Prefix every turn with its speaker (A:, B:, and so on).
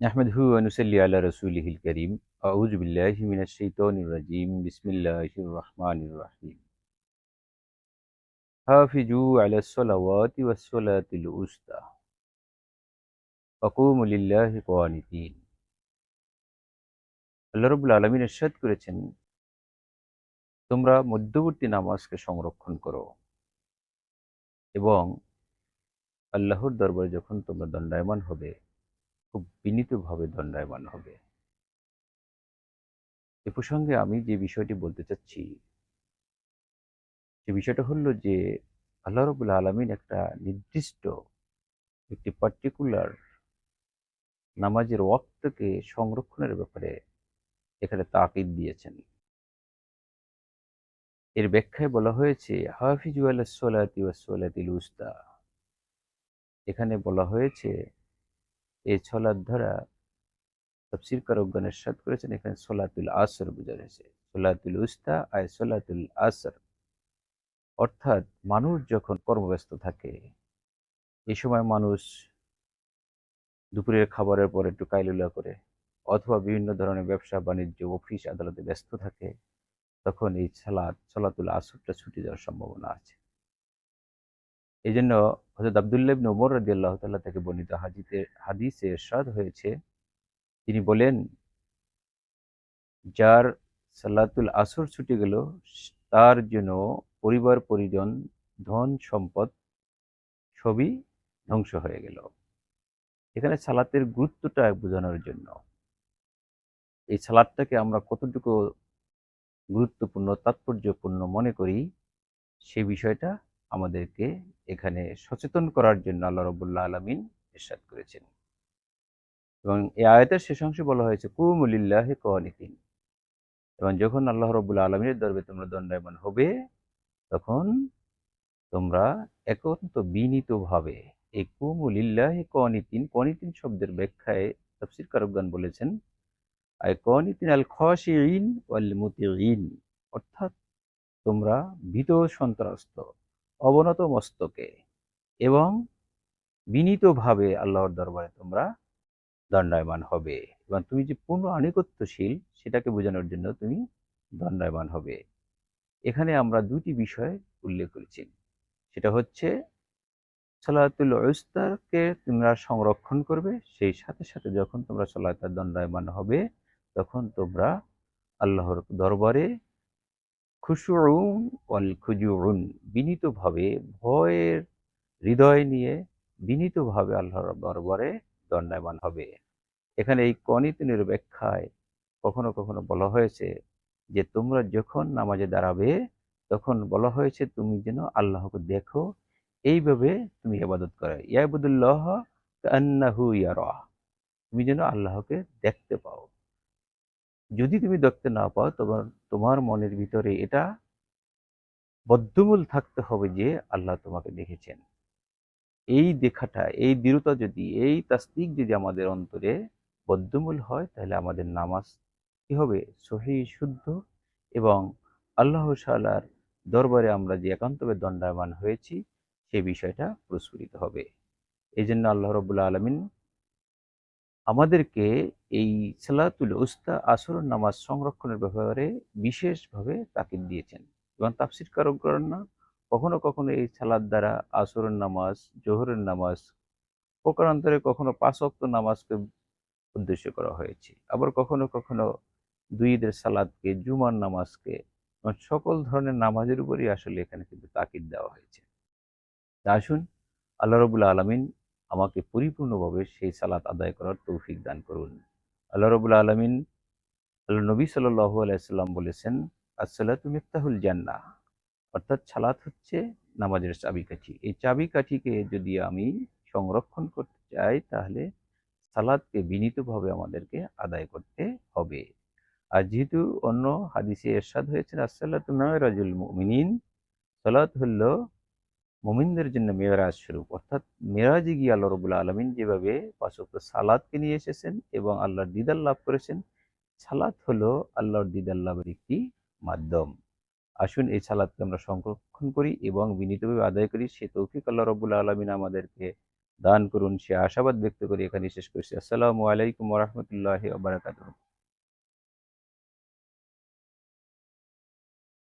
A: নাহমেদহু আনুসাল্লি আল্লাহ রসুলহিল করিম আউজবিল্লাহিমিনাশাইতানিরাজিম বিসমিল্লাহির রহমানির রহিম হাফিজু আলা সলাওয়াতি ওয়াস সলাতিল উস্তা ওয়াকুমু লিল্লাহি কোয়ানিতিন আল্লাহ রাব্বুল আলামিন ইরশাদ করেছেন, তোমরা মধ্যবর্তী নামাজকে সংরক্ষণ করো এবং আল্লাহর দরবারে যখন তোমরা দণ্ডায়মান হবে খুব বিনীতভাবে দণ্ডায়মান হবে। এ প্রসঙ্গে আমি যে বিষয়টি বলতে চাচ্ছি, সে বিষয়টা হলো যে আল্লাহ রবুল্লা আলমিন একটা নির্দিষ্ট একটি পার্টিকুলার নামাজের ওয়াক্তকে সংরক্ষণের ব্যাপারে এখানে তাকিদ দিয়েছেন। এর ব্যাখ্যায় বলা হয়েছে, হাফিজু আল্লাহ সোলাতি ওয়াসোলাতিল উস্তা। এখানে বলা হয়েছে এই ছলার ধরা তফসির কারকগণের সাদ করেছেন। এখানে সোলাতুল আসর বোঝা গেছে সোলাতুল উস্তা আয় সোলাতুল আসর। অর্থাৎ মানুষ যখন কর্মব্যস্ত থাকে, এই সময় মানুষ দুপুরের খাবারের পর একটু কাইলুলা করে অথবা বিভিন্ন ধরনের ব্যবসা, বাণিজ্য, অফিস, আদালতে ব্যস্ত থাকে, তখন এই সালাদ সলাতুল আসরটা ছুটে যাওয়ার সম্ভাবনা আছে। এই জন্য হজরত আবদুল্লাহ ইবনে ওমর আল্লাহ তাল্লাহ থেকে বর্ণিত হাজিতে হাদিসে এরশাদ হয়েছে। তিনি বলেন, যার সালাতুল আসর ছুটে গেল, তার জন্য পরিবার, পরিজন, ধন সম্পদ সবই ধ্বংস হয়ে গেল। এখানে সালাতের গুরুত্বটা বোঝানোর জন্য। এই সালাদটাকে আমরা কতটুকু গুরুত্বপূর্ণ, তাৎপর্যপূর্ণ মনে করি, সে বিষয়টা আমাদেরকে এখানে সচেতন করার জন্য আল্লাহ রবুল্লাহ আলমিন ইরশাদ করেছেন। এবং এই আয়তের শেষ অংশে বলা হয়েছে কুমুলিল্লাহ কনিতিন। এবং যখন আল্লাহ রবুল্লা আলমীর দরবে তোমরা দণ্ডায়মান হবে, তখন তোমরা একন্ত বিনীতভাবে এই কুমুলিল্লাহ কনিতিন কনিতিন শব্দের ব্যাখ্যায় তফসির কারকগান বলেছেন আই কনিতিন আল খসিন ওয়াল মুতিন অর্থাৎ তোমরা ভীত সন্ত্রস্ত। অবনত মস্তকে এবং বিনীতভাবে আল্লাহর দরবারে তোমরা দণ্ডায়মান হবে এবং তুমি যে পূর্ণ আনুগত্যশীল, সেটাকে বোঝানোর জন্য তুমি দণ্ডায়মান হবে। এখানে আমরা দুটি বিষয় উল্লেখ করেছি। সেটা হচ্ছে, সালাতুল ওস্তারকে তোমরা সংরক্ষণ করবে, সেই সাথে সাথে যখন তোমরা সালাতার দণ্ডায়মান হবে, তখন তোমরা আল্লাহর দরবারে খুশুউন ওয়াল খুজুউন বিনীতভাবে ভয়ের হৃদয় নিয়ে বিনীতভাবে আল্লাহর দরবারে দণ্ডায়মান হবে। এখানে এই কনিতনের ব্যাখ্যায় কখনো কখনো বলা হয়েছে যে, তোমরা যখন নামাজে দাঁড়াবে, তখন বলা হয়েছে তুমি যেন আল্লাহকে দেখো, এইভাবে তুমি ইবাদত করো। ইয়াবুদুল্লাহ কান্নাহু ইয়ারা, তুমি যেন আল্লাহকে দেখতে পাও। যদি তুমি দেখতে না পাও, তোমার তোমার মনের ভিতরে এটা বদ্ধমূল থাকতে হবে যে আল্লাহ তোমাকে দেখেছেন। এই দেখাটা, এই দৃঢ়তা যদি, এই তাস্তিক যদি আমাদের অন্তরে বদ্ধমূল হয়, তাহলে আমাদের নামাজ কি হবে? সহি, শুদ্ধ এবং আল্লাহ সাল্লার দরবারে আমরা যে একান্তভাবে দণ্ডায়মান হয়েছি সেই বিষয়টা প্রস্ফুটিত হবে। এই জন্য আল্লাহ রবুল্লা আলমিন আমাদেরকে এই সালাতুল উস্তা আসর নামাজ সংরক্ষণের ব্যাপারে বিশেষভাবে তাকিদ দিয়েছেন। এবং তাফসির কারণ না, কখনো কখনো এই সালাদ দ্বারা আসরের নামাজ, জোহরের নামাজ, প্রকারান্তরে কখনো পাঁচ অক্ত নামাজকে উদ্দেশ্য করা হয়েছে। আবার কখনো কখনো দুই ঈদের সালাদকে জুমার নামাজকে এবং সকল ধরনের নামাজের উপরই আসলে এখানে কিন্তু তাকিদ দেওয়া হয়েছে। আসুন, আল্লাহ রবুল্লা আলমিন আমাকে পরিপূর্ণভাবে সেই সালাত আদায় করার তৌফিক দান করুন। আল্লাহ রবুল্লা আলমিন, আল্লাহ নবী সাল্লাহ আলাইসাল্লাম বলেছেন, আসসালাতু মিফতাহুল জান্না অর্থাৎ সালাত হচ্ছে নামাজের চাবিকাঠি। এই চাবিকাঠিকে যদি আমি সংরক্ষণ করতে চাই, তাহলে সালাদকে বিনীতভাবে আমাদেরকে আদায় করতে হবে। আর যেহেতু অন্য হাদিসে এরশাদ হয়েছে আসসালাত মেয়রাজুল মুমিনিন, সালাত হল মুমিনদের জন্য মেয়রাজ স্বরূপ অর্থাৎ মেরাজে গিয়ে আল্লাহ রবুল্লা আলমিন যেভাবে পাশক্ত সালাদকে নিয়ে এসেছেন এবং আল্লাহর দিদার লাভ করেছেন সালাত হলো আল্লাহর দিদার লাভের একটি মাধ্যম আসুন এই সালাদকে আমরা সংরক্ষণ করি এবং বিনীতভাবে আদায় করি সে তৌফিক আল্লাহ রবুল্লা আলমিন আমাদেরকে দান করুন সে আশাবাদ ব্যক্ত করি এখানে শেষ করছি আসসালামু আলাইকুম রহমতুল্লাহ বারাকাতুহ